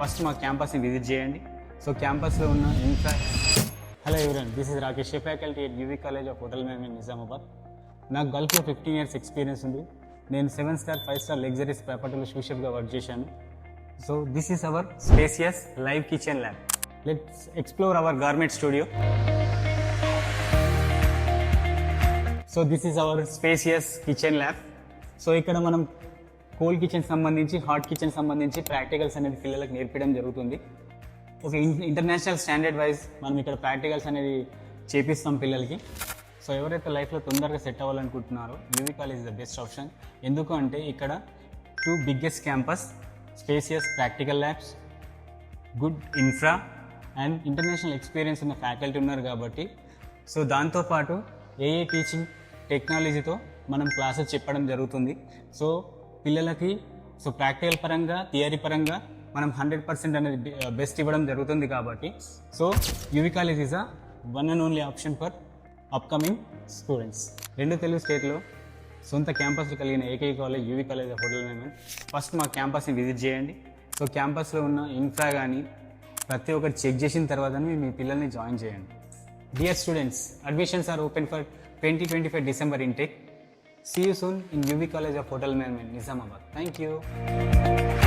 First మా క్యాంపస్ని visit చేయండి. సో క్యాంపస్లో ఉన్న infra hello everyone this is Rakesh faculty at UV college of hotel management Nizamabad నాకు గల్ఫ్లో ఫిఫ్టీన్ ఇయర్స్ ఎక్స్పీరియన్స్ ఉంది. నేను seven star five star luxuries ప్రాపర్టీలో షూషెఫ్గా వర్క్ చేశాను. So this is our spacious live kitchen lab let's explore our garment studio so this is our spacious kitchen lab so ఇక్కడ మనం cold kitchen సంబంధించి hot kitchen సంబంధించి practicals అనేది పిల్లలకు నేర్పించడం జరుగుతుంది. ఒక ఇంటర్నేషనల్ స్టాండర్డ్ వైజ్ మనం ఇక్కడ ప్రాక్టికల్స్ అనేది చేపిస్తాం పిల్లలకి. సో ఎవరైతే లైఫ్లో తొందరగా set అవ్వాలనుకుంటున్నారో UV college the best option ఎందుకు అంటే ఇక్కడ two biggest campus spacious practical labs good infra and international experience ఉన్న ఫ్యాకల్టీ ఉన్నారు కాబట్టి సో దాంతోపాటు ఏఏ టీచింగ్ టెక్నాలజీతో మనం క్లాసెస్ చెప్పడం జరుగుతుంది. సో పిల్లలకి సో ప్రాక్టికల్ పరంగా థియరీ పరంగా మనం హండ్రెడ్ పర్సెంట్ అనేది బెస్ట్ uh, ఇవ్వడం జరుగుతుంది కాబట్టి. So UV college is a one and only option for upcoming students రెండు తెలుగు స్టేట్లో సొంత క్యాంపస్లు కలిగిన ఏకైక college UV college of hotel management first మా క్యాంపస్ని విజిట్ చేయండి. సో క్యాంపస్లో ఉన్న ఇన్ఫ్రా కానీ ప్రతి ఒక్కటి చెక్ చేసిన తర్వాతనే మీ పిల్లల్ని జాయిన్ చేయండి. Dear students admissions are open for twenty twenty five December intake See you soon in UV College of Hotel Management, Nizamabad. Thank you.